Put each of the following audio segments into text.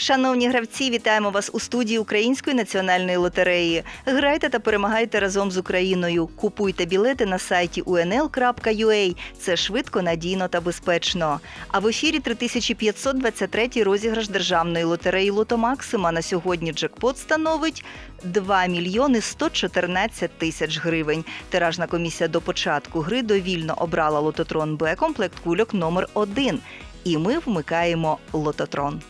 Шановні гравці, вітаємо вас у студії Української національної лотереї. Грайте та перемагайте разом з Україною. Купуйте білети на сайті unl.ua. Це швидко, надійно та безпечно. А в ефірі 3523 розіграш державної лотереї Лото Максима. На сьогодні джекпот становить 2 мільйони 114 тисяч гривень. Тиражна комісія до початку гри довільно обрала лототрон Б комплект кульок номер 1 І ми вмикаємо лототрон.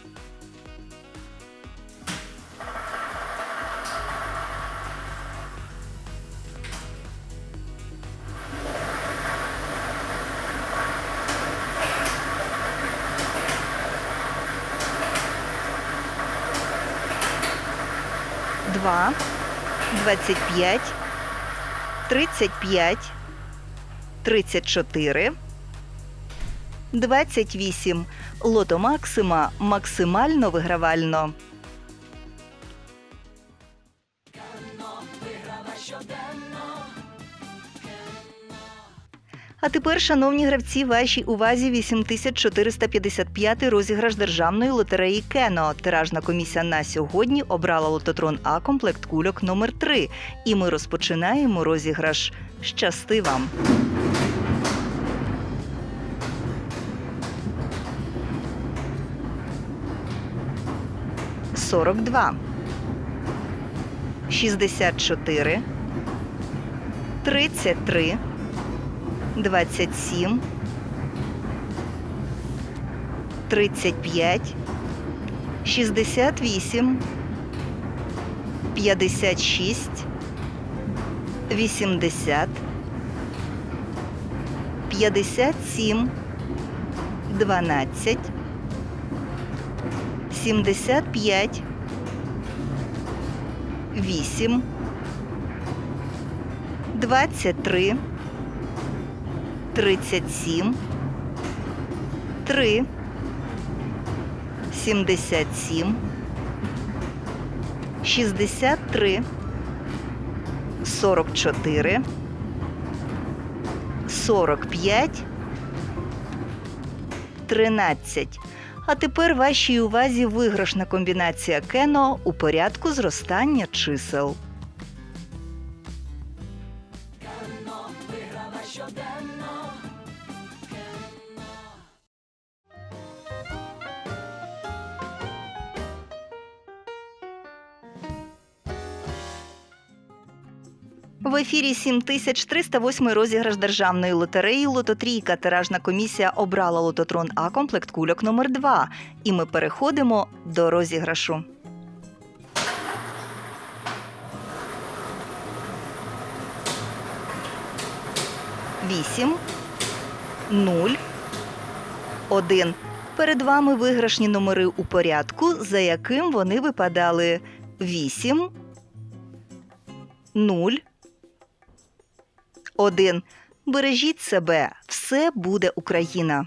Два, двадцять п'ять, тридцять п'ять, тридцять чотири, двадцять вісім. Лото Максима максимально вигравально. А тепер, шановні гравці, вашій увазі 8455 розіграш державної лотереї Кено. Тиражна комісія на сьогодні обрала лототрон А комплект кульок номер 3 І ми розпочинаємо розіграш. Щасти вам! Сорок два. Шістдесят чотири. Тридцять три. 27, 35, 68, 56, 80, 57, 12, 75, 8, 23, 37, 3, 77, 63, 44, 45, 13. А тепер вашій увазі виграшна комбінація кено у порядку зростання чисел. В ефірі 7308 розіграш державної лотереї Лототрійка. Тиражна комісія обрала лототрон А комплект кульок номер 2 І ми переходимо до розіграшу. Вісім, нуль, один. Перед вами виграшні номери у порядку, за яким вони випадали вісім, нуль, один. Бережіть себе, все буде Україна.